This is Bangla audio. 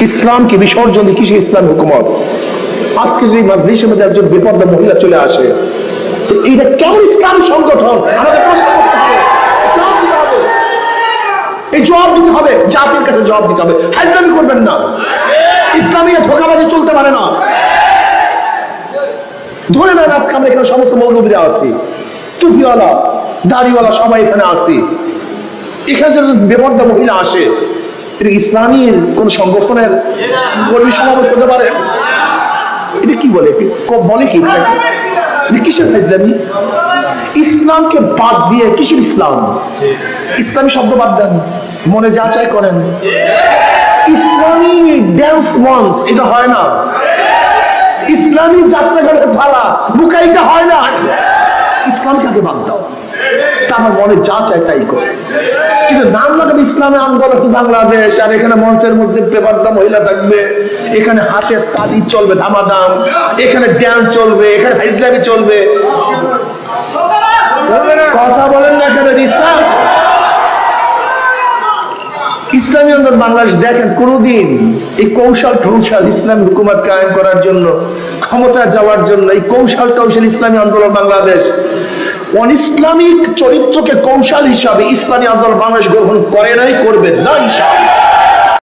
ইসলামকে বিসর্জন দিয়ে কিসে ইসলাম হুকুমত? আজকে যদি মাজলিসের মধ্যে একজন বিপদ মহিলা চলে আসে, তো এইটা কেমন ইসলাম সংগঠন? আমাদের প্রশ্ন করতে হবে। জবাব দিতে হবে। এই দিতে হবে। জাতির কাছে জবাব দিতে হবে। ফাইজলামি করবেন না। ইসলামী ধোকাবাজি চলতে পারে না। ধরে নেন আজকে আমরা এখানে সমস্ত মৌলবীরা আছি। টুপিওয়ালা, দাড়িওয়ালা সবাই এখানে আছি। এখানে যদি বেপর্দা মহিলা আসে এটা ইসলামীর কোন সংগঠনের কর্মী সমাবেশ হতে পারে? এটা কি বলে? বলে কি? এটা কিসের ইসলামী? ইসলামকে বাদ দিয়ে কিসের ইসলাম? ইসলামী শব্দ বাদ দেন। মনে যা চাই করেন। ইসলামী ড্যান্স মঞ্চ এটা হয় না। ইসলামী যাত্রাঘাটের ফালা বুকাইটা হয় না। ইসলাম কাকে বাদ দাও। তা আমার মনে যা চায় তাই করে। কিন্তু নাম লাগাবে ইসলামী আন্দোলন বাংলাদেশ, আর এখানে মঞ্চের মধ্যে পেপারদা মহিলা থাকবে, এখানে হাতের তালি চলবে ধামাদাম, এখানে ড্যান্স চলবে, এখানে হাইজলামি চলবে। কথা বলেন না কেন ইসলাম? ইসলামী আন্দোলন বাংলাদেশ দেখেন কোনদিন এই কৌশল টৌশল ইসলাম হুকুমত কায়েম করার জন্য ক্ষমতা যাওয়ার জন্য এই কৌশল টৌশল ইসলামী আন্দোলন বাংলাদেশ অন ইসলামিক চরিত্রকে কৌশল হিসাবে ইসলামী আন্দোলন বাংলাদেশ গ্রহণ করে নাই করবে না ইনশাআল্লাহ।